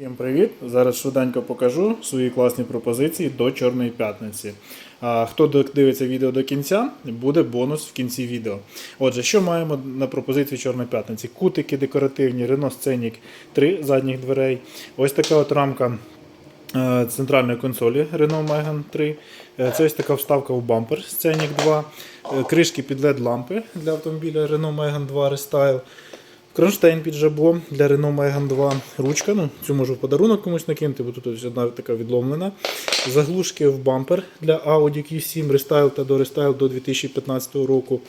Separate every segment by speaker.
Speaker 1: Всім привіт! Зараз швиденько покажу свої класні пропозиції до Чорної п'ятниці. А, Хто дивиться відео до кінця, буде бонус в кінці відео. Отже, що маємо на пропозицію Чорної п'ятниці? Кутики декоративні, Renault Scenic 3 задніх дверей. Ось така от рамка е, центральної консолі Renault Megane 3. Е, Це ось така вставка в бампер Scenic 2. Е, Кришки під LED лампи для автомобіля Renault Megane 2 Restyle. Кронштейн під жабло для Renault Megane 2. Ручка, ну цю можу в подарунок комусь накинути, бо тут ось одна така відломлена. Заглушки в бампер для Audi Q7 Restyle та до Restyle до 2015 року.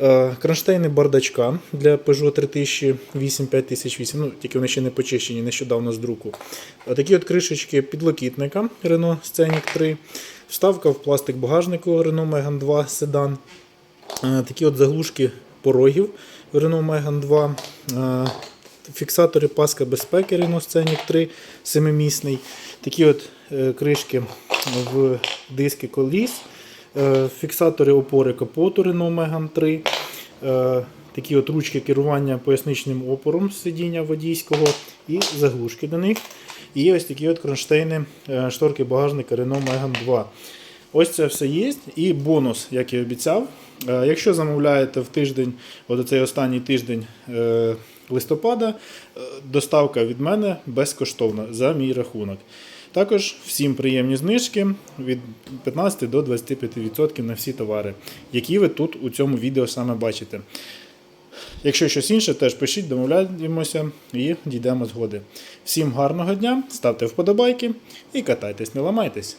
Speaker 1: Е, Кронштейни бардачка для Peugeot 3008 5008, ну тільки вони ще не почищені нещодавно з друку. Такі от кришечки підлокітника Renault Scenic 3. Вставка в пластик багажнику Renault Megane 2 седан. Е, Такі от заглушки порогів Renault Megane 2. Е, Фіксатори паска безпеки Renault Scenic 3 семимісний. Такі от е, кришки в диски коліс. Е, Фіксатори опори капоту Renault Megane 3. Е, Такі от ручки керування поясничним опором сидіння водійського і заглушки до них. І ось такі от кронштейни шторки багажника Renault Megane 2. Ось це все є. І бонус, як і обіцяв. Е, Якщо замовляєте в тиждень, от цей останній тиждень е, листопада, е, доставка від мене безкоштовна за мій рахунок. Також всім приємні знижки від 15 до 25% на всі товари, які ви тут у цьому відео саме бачите. Якщо щось інше, теж пишіть, домовляємося і дійдемо згоди. Всім гарного дня, ставте вподобайки і катайтесь, не ламайтесь.